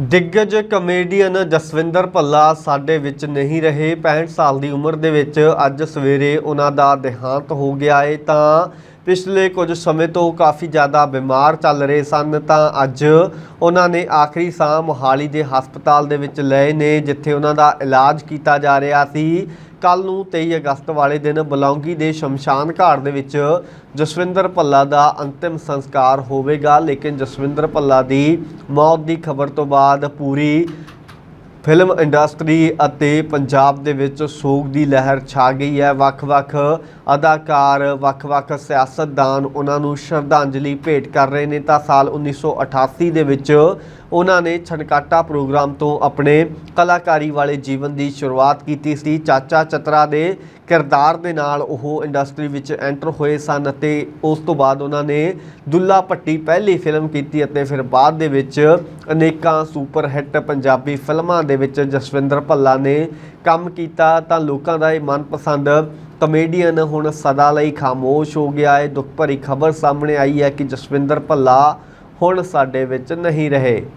ਦਿੱਗਜ comedian Jaswinder Bhalla ਸਾਡੇ ਵਿੱਚ ਨਹੀਂ ਰਹੇ। 65 ਸਾਲ ਦੀ ਉਮਰ ਦੇ ਵਿੱਚ ਅੱਜ ਸਵੇਰੇ ਉਹਨਾਂ ਦਾ ਦੇਹਾਂਤ ਹੋ ਗਿਆ ਏ ਤਾਂ ਪਿਛਲੇ ਕੁਝ ਸਮੇਂ ਤੋਂ ਕਾਫੀ ਜ਼ਿਆਦਾ ਬਿਮਾਰ ਚੱਲ ਰਹੇ ਸਨ ਤਾਂ ਅੱਜ ਉਹਨਾਂ ਨੇ ਆਖਰੀ ਸਾਹ ਮੋਹਾਲੀ ਦੇ ਹਸਪਤਾਲ ਦੇ ਵਿੱਚ ਲਏ ਨੇ, ਜਿੱਥੇ ਉਹਨਾਂ ਦਾ ਇਲਾਜ ਕੀਤਾ ਜਾ ਰਿਹਾ ਸੀ। ਕੱਲ ਨੂੰ 23 ਅਗਸਤ ਵਾਲੇ ਦਿਨ ਬਲੌਂਗੀ ਦੇ ਸ਼ਮਸ਼ਾਨ ਘਾਟ ਦੇ ਵਿੱਚ ਜਸਵਿੰਦਰ ਭੱਲਾ ਦਾ ਅੰਤਿਮ ਸੰਸਕਾਰ ਹੋਵੇਗਾ, ਲੇਕਿਨ ਜਸਵਿੰਦਰ ਭੱਲਾ ਦੀ ਮੌਤ ਦੀ ਖਬਰ ਤੋਂ ਬਾਅਦ ਪੂਰੀ ਫਿਲਮ ਇੰਡਸਟਰੀ ਅਤੇ ਪੰਜਾਬ ਦੇ ਵਿੱਚ ਸੋਗ ਦੀ ਲਹਿਰ ਛਾ ਗਈ ਹੈ। ਵੱਖ-ਵੱਖ ਅਦਾਕਾਰ, ਵੱਖ-ਵੱਖ ਸਿਆਸਤਦਾਨ ਉਹਨਾਂ ਨੂੰ ਸ਼ਰਧਾਂਜਲੀ ਭੇਟ ਕਰ ਰਹੇ ਨੇ। ਤਾਂ ਸਾਲ 1988 ਦੇ ਵਿੱਚ ਉਹਨਾਂ ਨੇ ਛਣਕਾਟਾ ਪ੍ਰੋਗਰਾਮ ਤੋਂ ਆਪਣੇ ਕਲਾਕਾਰੀ ਵਾਲੇ ਜੀਵਨ ਦੀ ਸ਼ੁਰੂਆਤ ਕੀਤੀ ਸੀ। ਚਾਚਾ ਚਤਰਾ ਦੇ ਕਿਰਦਾਰ ਦੇ ਨਾਲ ਉਹ ਇੰਡਸਟਰੀ ਵਿੱਚ ਐਂਟਰ ਹੋਏ ਸਨ ਅਤੇ ਉਸ ਤੋਂ ਬਾਅਦ ਉਹਨਾਂ ਨੇ ਦੁੱਲਾ ਭੱਟੀ ਪਹਿਲੀ ਫਿਲਮ ਕੀਤੀ ਅਤੇ ਫਿਰ ਬਾਅਦ ਦੇ ਵਿੱਚ ਅਨੇਕਾਂ ਸੁਪਰ ਹਿੱਟ ਪੰਜਾਬੀ ਫਿਲਮਾਂ ਦੇ ਵਿੱਚ ਜਸਵਿੰਦਰ ਭੱਲਾ ਨੇ ਕੰਮ ਕੀਤਾ। ਤਾਂ ਲੋਕਾਂ ਦਾ ਇਹ ਮਨਪਸੰਦ ਕਮੇਡੀਅਨ ਹੁਣ ਸਦਾ ਲਈ ਖਾਮੋਸ਼ ਹੋ ਗਿਆ ਹੈ। ਦੁੱਖ ਭਰੀ ਖਬਰ ਸਾਹਮਣੇ ਆਈ ਹੈ ਕਿ ਜਸਵਿੰਦਰ ਭੱਲਾ ਹੁਣ ਸਾਡੇ ਵਿੱਚ ਨਹੀਂ ਰਹੇ।